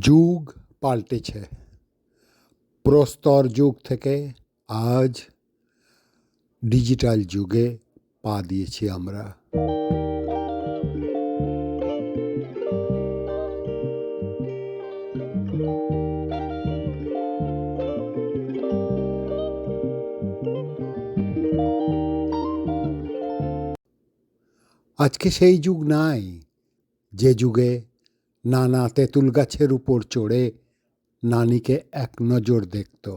যুগ পাল্টেছে প্রস্তর যুগ থেকে আজ ডিজিটাল যুগে পা দিয়েছি আমরা আজকে সেই যুগ নাই যে যুগে নানা তেঁতুল গাছের উপর চড়ে নানিকে এক নজর দেখত।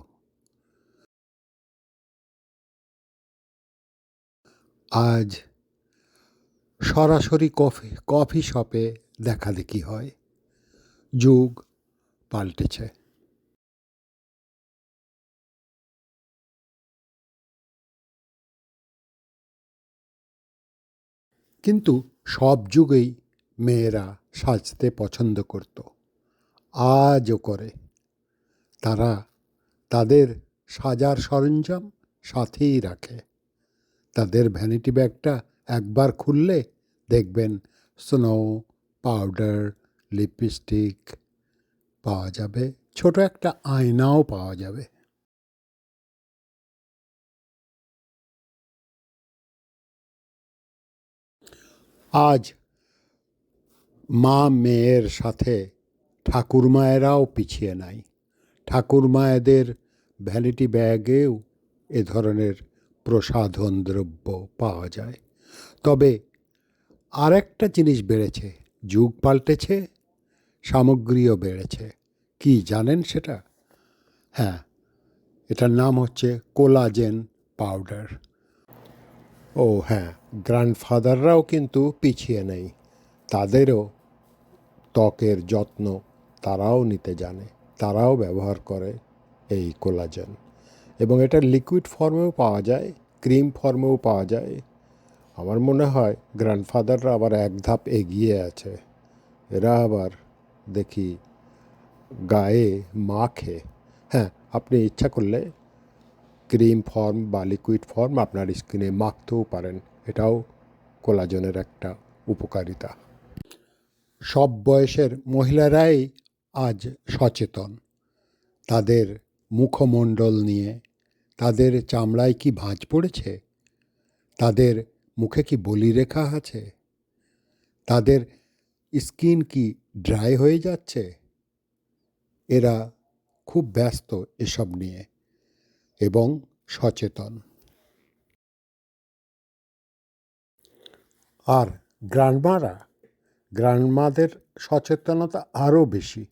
আজ সরাসরি কফি কফি শপে দেখাদেখি হয়। যুগ পাল্টেছে। কিন্তু সব যুগেই মেয়েরা সাজতে পছন্দ করত। আজও করে। তারা তাদের সাজার সরঞ্জাম সাথেই রাখে। তাদের ভ্যানিটি ব্যাগটা একবার খুললে দেখবেন স্নো পাউডার লিপস্টিক পাওয়া যাবে। ছোট একটা আয়নাও পাওয়া যাবে। আজ মা মেয়ের সাথে ঠাকুরমায়েরাও পিছিয়ে নাই। ঠাকুরমায়েদের ভ্যানিটি ব্যাগেও এ ধরনের প্রসাধন দ্রব্য পাওয়া যায়। তবে আরেকটা জিনিস বেড়েছে, যুগ পাল্টেছে, সামগ্রীও বেড়েছে। কি জানেন সেটা? হ্যাঁ এটার নাম হচ্ছে কোলাজেন পাউডার। ও হ্যাঁ গ্র্যান্ডফাদাররাও কিন্তু পিছিয়ে নেই, তাদেরও ত্বকের যত্ন তারাও নিতে জানে, তারাও ব্যবহার করে এই কোলাজেন। এবং এটা লিকুইড ফর্মেও পাওয়া যায়, ক্রিম ফর্মেও পাওয়া যায়। আমার মনে হয় গ্র্যান্ডফাদাররা আবার এক ধাপ এগিয়ে আছে। এরা আবার দেখি গায়ে মাখে। হ্যাঁ আপনি ইচ্ছা করলে ক্রিম ফর্ম বা লিকুইড ফর্ম আপনার স্কিনে মাখতেও পারেন। এটাও কোলাজনের একটা উপকারিতা। সব বয়সের মহিলারাই আজ সচেতন। তাদের মুখমণ্ডল নিয়ে, তাদের চামড়ায় কি ভাঁজ পড়েছে? তাদের মুখে কি বলিরেখা আছে? তাদের স্কিন কি ড্রাই হয়ে যাচ্ছে? এরা খুব ব্যস্ত এসব নিয়ে এবং সচেতন। আর গ্রান্ডমারা গ্রান্ডমাদের সচেতনতা আরও বেশি,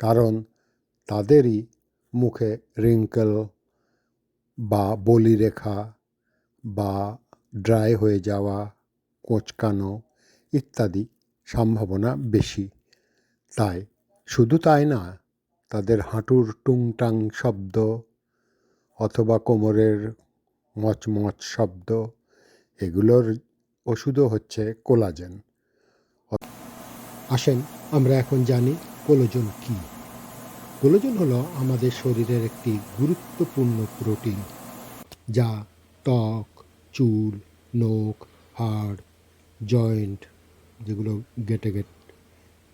কারণ তাদেরই মুখে রিঙ্কেল বা বলিরেখা বা ড্রাই হয়ে যাওয়া কোঁচকানো ইত্যাদি সম্ভাবনা বেশি। তাই শুধু তাই না, তাদের হাঁটুর টুংটাং শব্দ অথবা কোমরের মচমচ শব্দ, এগুলোর ওষুধও হচ্ছে কোলাজেন। আসেন, আমরা এখন জানি কোলোজন কি। কোলোজন হলো আমাদের শরীরের একটি গুরুত্বপূর্ণ প্রোটিন, যা ত্বক, চুল, নখ, হাড়, জয়েন্ট, যেগুলো গেটে গেট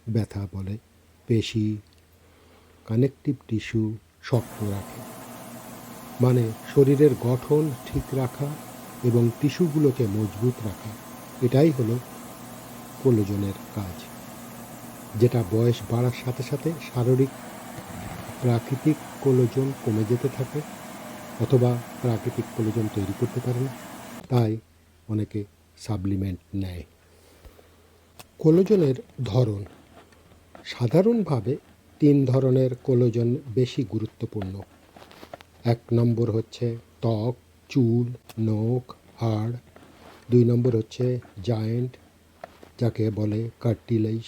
ব্যথা বলে, পেশি, কানেকটিভ টিস্যু শক্ত রাখে। মানে শরীরের গঠন ঠিক রাখা এবং টিস্যুগুলোকে মজবুত রাখা। এটাই হলো কোলোজনের কাজ, যেটা বয়স বাড়ার সাথে সাথে শারীরিক, প্রাকৃতিক কোলোজন কমে যেতে থাকে অথবা প্রাকৃতিক কোলোজন তৈরি করতে পারে না, তাই অনেকে সাপ্লিমেন্ট নেয়। কোলোজনের ধরন, সাধারণভাবে তিন ধরনের কোলোজন বেশি গুরুত্বপূর্ণ। এক নম্বর হচ্ছে ত্বক, চুল, নখ, হাড়। দুই নম্বর হচ্ছে জায়েন্ট যাকে বলে কার্টিলেজ।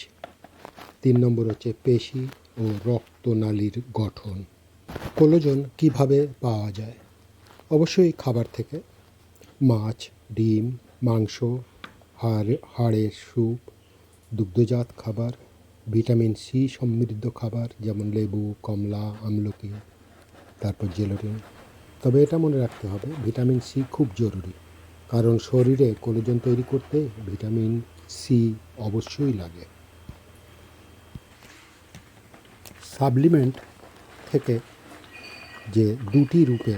তিন নম্বর হচ্ছে পেশি ও রক্তনালীর গঠন। কোলোজন কীভাবে পাওয়া যায়? অবশ্যই খাবার থেকে। মাছ, ডিম, মাংস, হাড়, হাড়ের স্যুপ, দুগ্ধজাত খাবার, ভিটামিন সি সমৃদ্ধ খাবার যেমন লেবু, কমলা, আমলকি, তারপর জেলোটিন তবে এটা মনে রাখতে হবে, ভিটামিন সি খুব জরুরি। কারণ শরীরে কোলোজন তৈরি করতে ভিটামিন সি অবশ্যই লাগে। সাপ্লিমেন্ট থেকে যে দুটি রূপে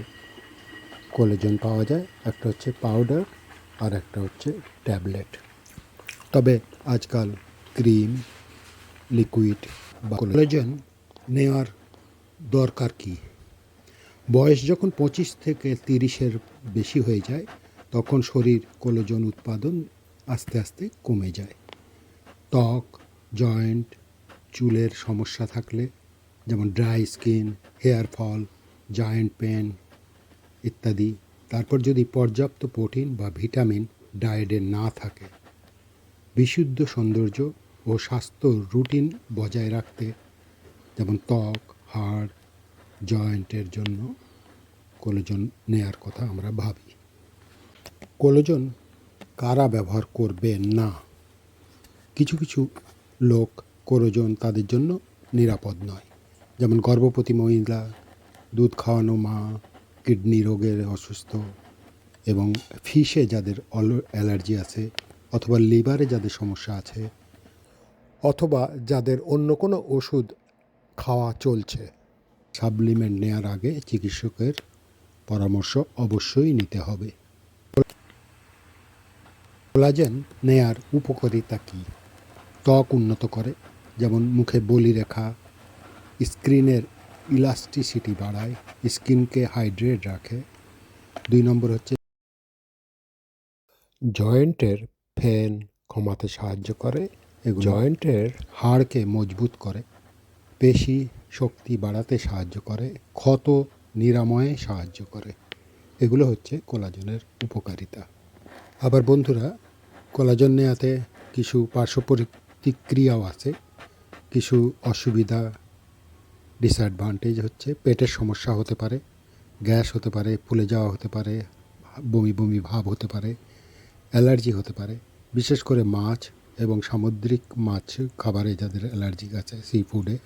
কোলেজন পাওয়া যায়, একটা হচ্ছে পাউডার আর একটা হচ্ছে ট্যাবলেট। তবে আজকাল ক্রিম, লিকুইড বা কোলেজন নেওয়ার দরকার কি? বয়স যখন পঁচিশ থেকে তিরিশের বেশি হয়ে যায় তখন শরীর কোলোজন উৎপাদন আস্তে আস্তে কমে যায়। ত্বক, জয়েন্ট, চুলের সমস্যা থাকলে, যেমন dry skin, hair fall, joint pain ইত্যাদি। তারপর যদি পর্যাপ্ত প্রোটিন বা ভিটামিন ডায়েটে না থাকে, বিশুদ্ধ সৌন্দর্য ও স্বাস্থ্য রুটিন বজায় রাখতে, যেমন ত্বক, হাড়, জয়েন্টের জন্য কোলোজন নেয়ার কথা আমরা ভাবি। কোলেজন কারা ব্যবহার করবে না? কিছু কিছু লোক কোরোজন তাদের জন্য নিরাপদ নয়। যেমন গর্ভবতী মহিলা, দুধ খাওয়ানো মা, কিডনি রোগের অসুস্থ এবং ফিশে যাদের অ্যালার্জি আছে অথবা লিভারে যাদের সমস্যা আছে অথবা যাদের অন্য কোনো ওষুধ খাওয়া চলছে। সাপ্লিমেন্ট নেওয়ার আগে চিকিৎসকের পরামর্শ অবশ্যই নিতে হবে। কোলাজেন নেয়ার উপকারিতা কী? ত্বক উন্নত করে যেমন মুখে বলি রেখা স্ক্রিনের ইলাস্টিসিটি বাড়ায় স্কিনকে হাইড্রেট রাখে। দুই নম্বর হচ্ছে জয়েন্টের ফ্যান কমাতে সাহায্য করে জয়েন্টের হাড়কে মজবুত করে পেশি শক্তি বাড়াতে সাহায্য করে ক্ষত নিরাময়ে সাহায্য করে। এগুলো হচ্ছে কোলাজনের উপকারিতা। আবার বন্ধুরা কোলাজন নেওয়াতে কিছু পার্শ্ব প্রতিক্রিয়াও আছে, কিছু অসুবিধা ডিসঅ্যাডভান্টেজ হচ্ছে, পেটের সমস্যা হতে পারে, গ্যাস হতে পারে, ফুলে যাওয়া হতে পারে, বমি বমি ভাব হতে পারে, অ্যালার্জি হতে পারে, বিশেষ করে মাছ এবং সামুদ্রিক মাছ খাবারে যাদের অ্যালার্জি আছে সি ফুডে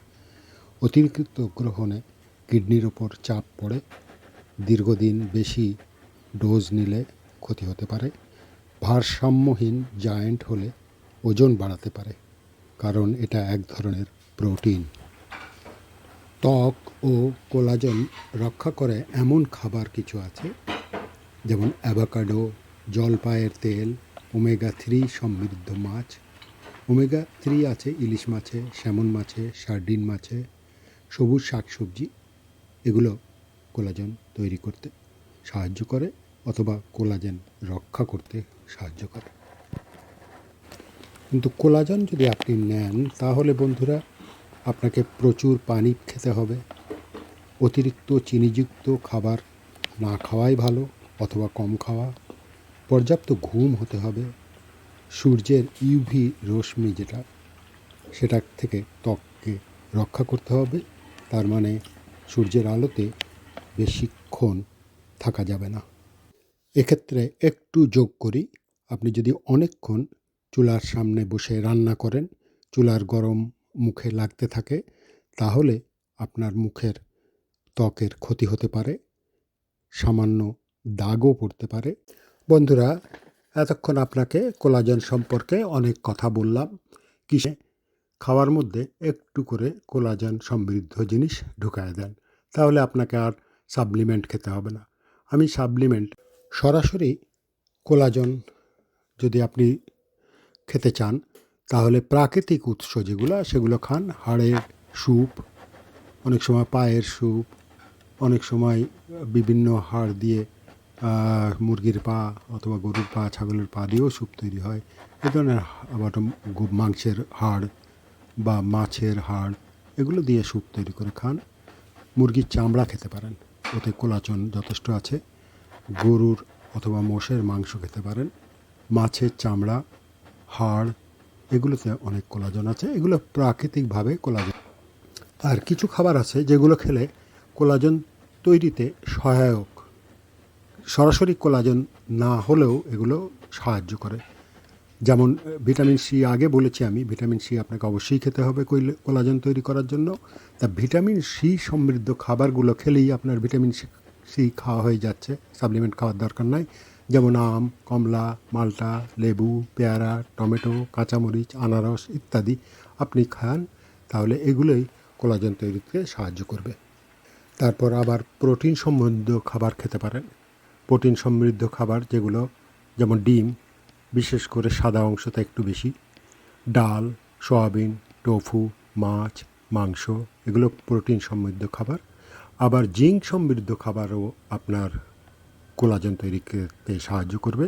অতিরিক্ত গ্রহণে কিডনির ওপর চাপ পড়ে, দীর্ঘদিন বেশি ডোজ নিলে ক্ষতি হতে পারে। ভারসাম্যহীন জায়েন্ট হলে ওজন বাড়াতে পারে, কারণ এটা এক ধরনের প্রোটিন ত্বক ও কোলাজন রক্ষা করে এমন খাবার কিছু আছে, যেমন অ্যাভাকাডো, জলপাইয়ের তেল, ওমেগা থ্রি সমৃদ্ধ মাছ। ওমেগা থ্রি আছে ইলিশ মাছে, স্যামন মাছে, সার্ডিন মাছে, সবুজ শাকসবজি। এগুলো কোলাজন তৈরি করতে সাহায্য করে। অথবা কোলাজেন রক্ষা করতে সাহায্য করে। কিন্তু কোলাজন যদি আপনি নেন, তাহলে বন্ধুরা আপনাকে প্রচুর পানি খেতে হবে। অতিরিক্ত চিনিযুক্ত খাবার না খাওয়াই ভালো অথবা কম খাওয়া। পর্যাপ্ত ঘুম হতে হবে। সূর্যের ইউভি রশ্মি যেটা, সেটা থেকে ত্বককে রক্ষা করতে হবে। তার মানে সূর্যের আলোতে বেশিক্ষণ থাকা যাবে না। এক্ষেত্রে একটু যোগ করি। আপনি যদি অনেকক্ষণ চুলার সামনে বসে রান্না করেন, চুলার গরম মুখে লাগতে থাকে, তাহলে আপনার মুখের ত্বকের ক্ষতি হতে পারে, সামান্য দাগও পড়তে পারে। বন্ধুরা, এতক্ষণ আপনাকে কোলাজেন সম্পর্কে অনেক কথা বললাম। কিসে? খাওয়ার মধ্যে একটু করে কোলাজেন সমৃদ্ধ জিনিস ঢুকায় দেন, তাহলে আপনাকে আর সাপ্লিমেন্ট খেতে হবে না। আমি সাপ্লিমেন্ট সরাসরি কোলাজন যদি আপনি খেতে চান, তাহলে প্রাকৃতিক উৎস যেগুলো, সেগুলো খান। হাড়ের স্যুপ, অনেক সময় পায়ের স্যুপ, অনেক সময় বিভিন্ন হাড় দিয়ে মুরগির পা অথবা গরুর পা, ছাগলের পা দিয়েও স্যুপ তৈরি হয়। এ ধরনের আবার মাংসের হাড় বা মাছের হাড়, এগুলো দিয়ে স্যুপ তৈরি করে খান। মুরগির চামড়া খেতে পারেন। ওতে কোলাচন যথেষ্ট আছে। গরুর অথবা মোষের মাংস খেতে পারেন। মাছের চামড়া, হাড়, এগুলোতে অনেক কোলাজন আছে। এগুলো প্রাকৃতিকভাবে কোলাজন। আর কিছু খাবার আছে যেগুলো খেলে কোলাজন তৈরিতে সহায়ক। সরাসরি কোলাজন না হলেও এগুলো সাহায্য করে। যেমন, ভিটামিন সি আগে বলেছি আমি, ভিটামিন সি আপনাকে অবশ্যই খেতে হবে কোলাজেন তৈরি করার জন্য। তা ভিটামিন সি সমৃদ্ধ খাবারগুলো খেলেই আপনার ভিটামিন সি সি খাওয়া হয়ে যাচ্ছে। সাপ্লিমেন্ট খাওয়ার দরকার নাই। যেমন আম, কমলা, মালটা, লেবু, পেয়ারা, টমেটো, কাঁচামরিচ, আনারস ইত্যাদি আপনি খান, তাহলে এগুলোই কোলাজেন তৈরিতে সাহায্য করবে। তারপর আবার প্রোটিন সমৃদ্ধ খাবার খেতে পারেন। প্রোটিন সমৃদ্ধ খাবার যেগুলো যেমন ডিম, বিশেষ করে সাদা অংশটা একটু বেশি। ডাল, সয়াবিন, টোফু, মাছ, মাংস, এগুলো প্রোটিন সমৃদ্ধ খাবার আবার জিঙ্ক সমৃদ্ধ খাবারও আপনার কোলাজেন তৈরি করতে সাহায্য করবে।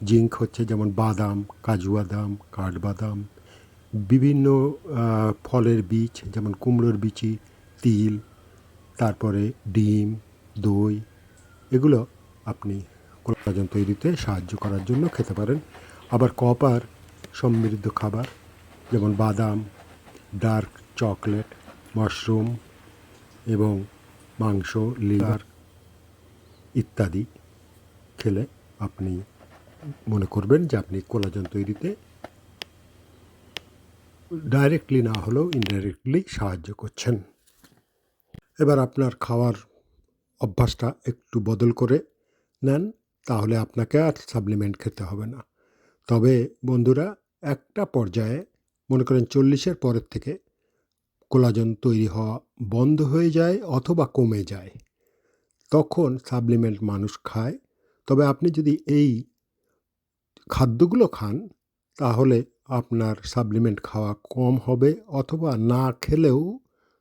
জিঙ্ক হচ্ছে যেমন বাদাম, কাজু বাদাম, কাঠবাদাম, বিভিন্ন ফলের বীজ যেমন কুমড়োর বিচি, তিল, তারপরে ডিম, দই, এগুলো আপনি কোলাজেন তৈরিতে সাহায্য করার জন্য খেতে পারেন। আবার কপার সমৃদ্ধ খাবার যেমন বাদাম, ডার্ক চকলেট, মাশরুম এবং মাংস, লিভার ইত্যাদি খেলে আপনি মনে করবেন যে আপনি কোলাজন তৈরিতে ডাইরেক্টলি না হলেও ইনডাইরেক্টলি সাহায্য করছেন। এবার আপনার খাওয়ার অভ্যাসটা একটু বদল করে নেন, তাহলে আপনাকে আর সাপ্লিমেন্ট খেতে হবে না। তবে বন্ধুরা, একটা পর্যায়ে মনে করেন চল্লিশের পরের থেকে কোলাজন তৈরি হওয়া বন্ধ হয়ে যায় অথবা কমে যায়। তখন সাপ্লিমেন্ট মানুষ খায়। তবে আপনি যদি এই খাদ্যগুলো খান, তাহলে আপনার সাপ্লিমেন্ট খাওয়া কম হবে অথবা না খেলেও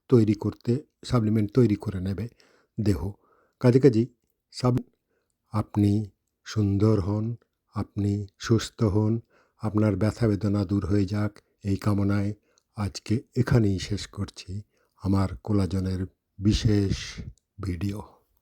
তৈরি করতে সাপ্লিমেন্ট তৈরি করে নেবে দেহ। কাজে কাজে সাব, আপনি সুন্দর হন, আপনি সুস্থ হন, আপনার ব্যথা বেদনা দূর হয়ে যাক, এই কামনায় আজকে এখানেই শেষ করছি। আমার কোলাজনের বিশেষ ভিডিও।